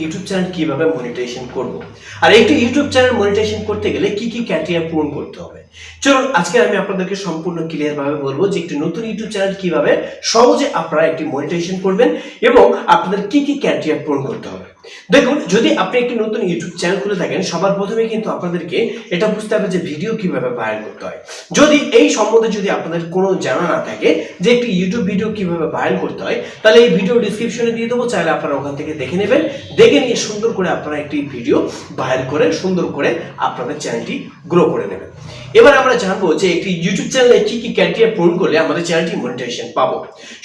YouTube channel কীভাবে monetization করব? আর একটি ইউটিউব চ্যানেল মনিটাইজেশন করতে গেলে কি কি ক্রাইটেরিয়া পূরণ করতে হবে? চলুন, আজকে আমি আপনাদেরকে সম্পূর্ণ ক্লিয়ার ভাবে বলব যে একটি নতুন ইউটিউব চ্যানেল কীভাবে সহজে আপনারা একটি মনিটাইজেশন করবেন এবং আপনাদের কি কি ক্রাইটেরিয়া পূরণ করতে হবে। দেখুন, যদি আপনি একটি নতুন ইউটিউব চ্যানেল খুলে থাকেন, সবার প্রথমে কিন্তু আপনাদেরকে এটা বুঝতে হবে যে ভিডিও কীভাবে ভাইরাল করতে হয়। যদি এই সম্বন্ধে যদি আপনাদের কোনো জানা না থাকে যে একটি ইউটিউব ভিডিও কীভাবে ভাইরাল করতে হয়, তাহলে এই ভিডিও ডিসক্রিপশনে দিয়ে দেবো, চাইলে আপনারা ওখান থেকে দেখে নেবেন। দেখে নিয়ে সুন্দর করে আপনারা একটি ভিডিও ভাইরাল করে, সুন্দর করে আপনাদের চ্যানেলটি গ্রো করে নেবেন। এবার আমরা জানব যে একটি ইউটিউব চ্যানেলে কি কি ক্রাইটেরিয়া পূরণ করলে আমাদের চ্যানেলটি মনিটাইজেশন পাবো।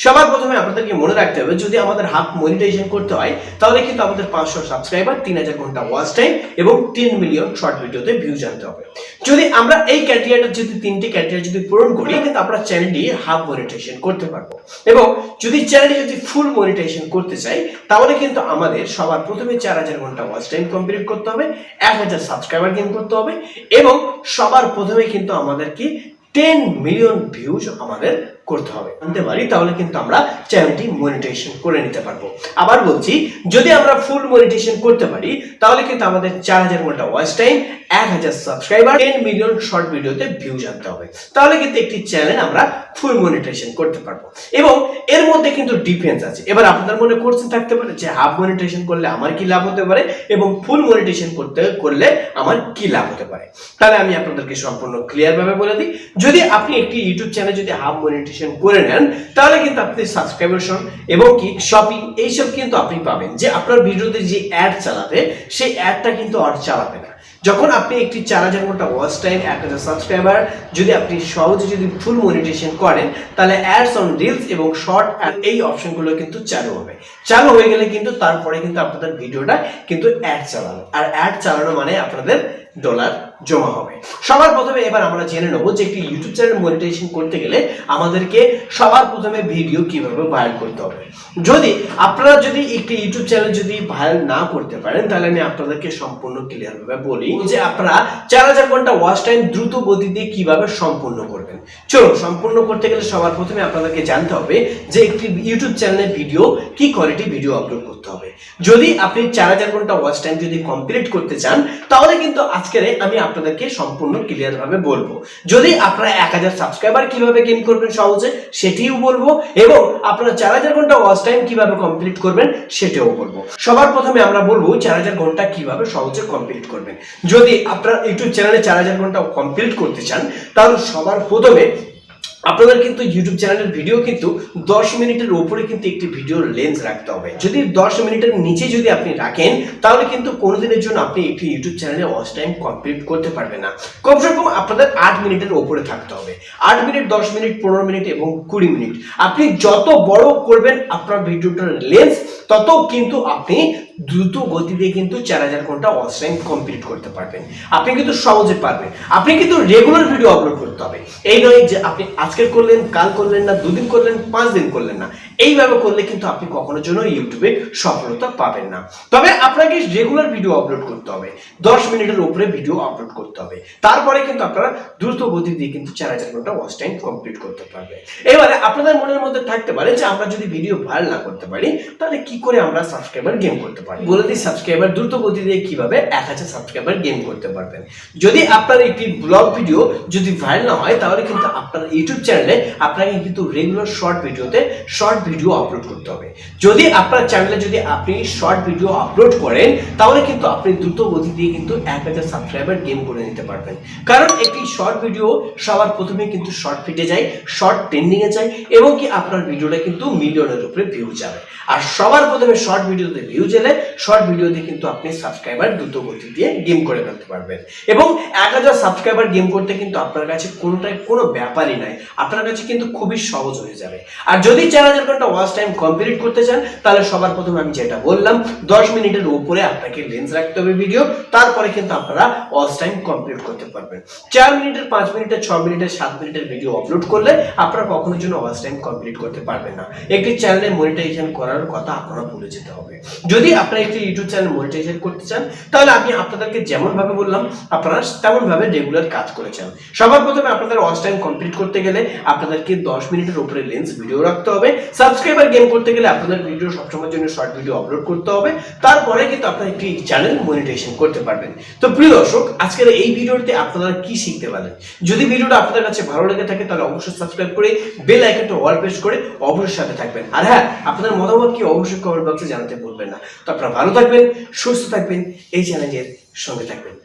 সবার প্রথমে আপনাদেরকে মনে রাখতে হবে, যদি আমাদের হাফ মনিটাইজেশন করতে হয়, তাহলে কিন্তু আমাদের পাঁচশো সাবস্ক্রাইবার তিন হাজার ঘণ্টা ওয়াচ টাইম এবং তিন মিলিয়ন শর্ট ভিডিওতে ভিউ জানতে হবে। যদি আমরা এই ক্রাইটেরিয়াটা যদি তিনটি ক্রাইটেরিয়া যদি পূরণ করি, কিন্তু আমরা চ্যানেলটি হাফ মনিটাইজেশন করতে পারব। এবং যদি চ্যানেলটি যদি ফুল মনিটাইজেশন করতে চাই, তাহলে কিন্তু আমাদের সবার প্রথমে চার হাজার ঘণ্টা ওয়াচ টাইম কমপ্লিট করতে হবে, এক হাজার সাবস্ক্রাইবার গেইন করতে হবে, এবং সবার প্রথমে কিন্তু আমাদেরকে টেন মিলিয়ন ভিউজ আমাদের করতে হবে। আনতে পারি, তাহলে কিন্তু আমরা চ্যানেলটি মনিটাইজেশন করে নিতে পারব। আবার বলছি, যদি আমরা ফুল মনিটাইজেশন করতে পারি, তাহলে কিন্তু আমাদের চার হাজার ঘণ্টা ওয়াচ টাইম এক হাজার সাবস্ক্রাইবার টেন মিলিয়ন শর্ট ভিডিওতে হবে। তাহলে কিন্তু একটি চ্যানেল আমরা ফুল মনিটাইজেশন করতে পারব। এবং এর মধ্যে কিন্তু আছে। এবার মনে কোশ্চেন থাকতে পারে যে হাফ মনিটাইজেশন করলে আমার কি লাভ হতে পারে এবং ফুল মনিটাইজেশন করতে করলে আমার কি লাভ হতে পারে? তাহলে আমি আপনাদেরকে সম্পূর্ণ বলে দিই। যদি আপনি একটি ইউটিউব চ্যানেল যদি হাফ মনিটাইজেশন করে নেন, তাহলে কিন্তু আপনি সাবস্ক্রাইবেশন এবং কি শপিং এইসব কিন্তু আপনি পাবেন। যে আপনার ভিডিওতে যে অ্যাড চালাবে, সেই অ্যাডটা কিন্তু আর চালাবে না। যখন আপনি একটি চার হাজার ঘণ্টা ওয়াচ টাইম এক হাজার সাবস্ক্রাইবার যদি আপনি সহজে যদি ফুল মনিটেশন করেন, তাহলে অ্যাডস অন রিলস এবং শর্ট এই অপশনগুলো কিন্তু চালু হবে। চালু হয়ে গেলে কিন্তু তারপরে কিন্তু আপনাদের ভিডিওটা কিন্তু অ্যাড চালানো। আর অ্যাড চালানো মানে আপনাদের ডলার জমা হবে। সবার প্রথমে এবার আমরা জেনে নেব যে একটি ইউটিউব চ্যানেল মনিটাইজেশন করতে গেলে আমাদেরকে সবার প্রথমে ভিডিও কীভাবে ভাইরাল করতে হবে। যদি আপনারা যদি একটি ইউটিউব চ্যানেল যদি ভাইরাল না করতে পারেন, তাহলে আমি আপনাদেরকে সম্পূর্ণ ক্লিয়ার ভাবে বলি যে আপনারা চার হাজার ঘণ্টা ওয়াচ টাইম দ্রুত গতিতে কীভাবে সম্পূর্ণ করবেন। চলো সম্পূর্ণ করতে গেলে সবার প্রথমে আপনাদেরকে জানতে হবে যে একটি ইউটিউব চ্যানেলে ভিডিও কি কোয়ালিটি ভিডিও আপলোড করতে হবে। যদি আপনি চার হাজার ঘণ্টা ওয়াচ টাইম যদি কমপ্লিট করতে চান, তাহলে কিন্তু আজকের আমি আপনাদেরকে সম্পূর্ণ ক্লিয়ার ভাবে বলব। যদি আপনারা এক হাজার সাবস্ক্রাইবার কীভাবে গেইন করবেন সহজে, সেটিও বলব এবং আপনারা চার হাজার ঘণ্টা ওয়াচ টাইম কীভাবে কমপ্লিট করবেন, সেটাও বলব। সবার প্রথমে আমরা বলব চার হাজার ঘণ্টা কীভাবে সহজে কমপ্লিট করবেন। যদি আপনারা ইউটিউব চ্যানেলে চার হাজার ঘণ্টা কমপ্লিট করতে চান, তাহলে সবার প্রথমে আপনাদের কিন্তু ইউটিউব চ্যানেলের ভিডিও কিন্তু দশ মিনিটের উপরে কিন্তু একটি ভিডিওর লেন্স রাখতে হবে। যদি দশ মিনিটের নিচে যদি আপনি রাখেন, তাহলে কিন্তু কোনোদিনের জন্য আপনি একটি ইউটিউব চ্যানেলে ওয়াচ টাইম কমপ্লিট করতে পারবেন না। কমসে কম আপনাদের আট মিনিটের উপরে থাকতে হবে। আট মিনিট, দশ মিনিট, পনেরো মিনিট এবং কুড়ি মিনিট। আপনি যত বড় করবেন আপনার ভিডিওটার লেন্স তত কিন্তু আপনি দ্রুত গতিতে কিন্তু চার হাজার ঘণ্টা টাইম কমপ্লিট করতে পারবেন। আপনি কিন্তু সহজে পারবেন। আপনি কিন্তু রেগুলার ভিডিও আপলোড করতে হবে। এই নয় যে আপনি আজকে করলেন, কাল করলেন না, দুদিন করলেন, পাঁচ দিন করলেন না। এইভাবে করলে কিন্তু আপনি কখনোর জন্য ইউটিউবে সফলতা পাবেন না। তবে আপনাকে রেগুলার ভিডিও আপলোড করতে হবে। দশ মিনিটের উপরে ভিডিও আপলোড করতে হবে। তারপরে কিন্তু আপনারা দ্রুত গতি দিয়ে কিন্তু চার হাজার ঘণ্টা ওয়াচ টাইম কমপ্লিট করতে পারবে এবারে আপনাদের মনের মধ্যে থাকতে পারে যে আমরা যদি ভিডিও ভাইরাল না করতে পারি, তাহলে কি করে আমরা সাবস্ক্রাইবার গেম করতে পারি? বলে দিই সাবস্ক্রাইবার দ্রুত গতি দিয়ে কীভাবে এক হাজার সাবস্ক্রাইবার গেম করতে পারবেন। যদি আপনার একটি ব্লগ ভিডিও যদি ভাইরাল না হয়, তাহলে কিন্তু আপনার ইউটিউব চ্যানেলে আপনাকে কিন্তু রেগুলার শর্ট ভিডিওতে শর্ট ভিডিও আপলোড করতে হবে। যদি আপনার চ্যানেলে যদি আপনি শর্ট ভিডিও আপলোড করেন, তাহলে কিন্তু আপনি দ্রুত গতি দিয়ে কিন্তু এক হাজার সাবস্ক্রাইবার গেম করে নিতে পারবেন। কারণ একটি শর্ট ভিডিও সবার প্রথমে কিন্তু শর্ট ফিটে যায় শর্ট ট্রেন্ডিংয়ে যায়, এবং কি আপনার ভিডিওটা কিন্তু মিলিয়নের উপরে ভিউ যাবে। আর সবার প্রথমে শর্ট ভিডিওতে ভিউ গেলে শর্ট ভিডিওতে কিন্তু আপনি সাবস্ক্রাইবার দ্রুত গতি দিয়ে গেম করে ফেলতে পারবেন। এবং এক হাজার সাবস্ক্রাইবার গেম করতে কিন্তু আপনার কাছে কোনোটাই কোনো ব্যাপারই নাই। আপনার কাছে কিন্তু খুবই সহজ হয়ে যাবে। আর যদি হাজার ঘণ্টা ওয়াচ টাইম কমপ্লিট করতে চান, তাহলে সবার প্রথমে আমি যেটা বললাম, দশ মিনিটের উপরে আপনাকে লেন্স রাখতে হবে ভিডিও তারপরে কিন্তু আপনারা ওয়াচ টাইম কমপ্লিট করতে পারবেন। চার মিনিটের, পাঁচ মিনিটের, ছ মিনিটের, সাত মিনিটের ভিডিও আপলোড করলে আপনারা কখনোর জন্য ওয়াচ টাইম কমপ্লিট করতে পারবেন না। একটি চ্যানেলে মনিটাইজেশন করার কথা আপনারা ভুলে যেতে হবে। যদি আপনারা একটি ইউটিউব চ্যানেল মনিটাইজেশন করতে চান, তাহলে আমি আপনাদেরকে যেমন ভাবে বললাম, আপনারা তেমন ভাবে রেগুলার কাজ করেছেন সবার প্রথমে আপনাদের ওয়াচ টাইম কমপ্লিট করতে গেলে আপনাদেরকে দশ মিনিটের উপরে লেন্স ভিডিও রাখতে হবে। সাবস্ক্রাইবার গেম করতে গেলে আপনাদের ভিডিও সবসময়ের জন্য শর্ট ভিডিও আপলোড করতে হবে। তারপরে কিন্তু আপনারা একটি চ্যানেল মনিটাইজেশন করতে পারবেন। তো প্রিয় দর্শক, আজকের এই ভিডিওতে আপনারা কি শিখতে পারলেন? যদি ভিডিওটা আপনাদের কাছে ভালো লেগে থাকে, তাহলে অবশ্যই সাবস্ক্রাইব করে বেল আইকনটা অল প্রেস করে অবশ্যই সাথে থাকবেন। আর হ্যাঁ আপনাদের মতামত কি অবশ্যই কমেন্ট বক্সে জানাতে ভুলবেন না। তো আপনারা ভালো থাকবেন, সুস্থ থাকবেন, এই চ্যালেঞ্জের সঙ্গে থাকবেন।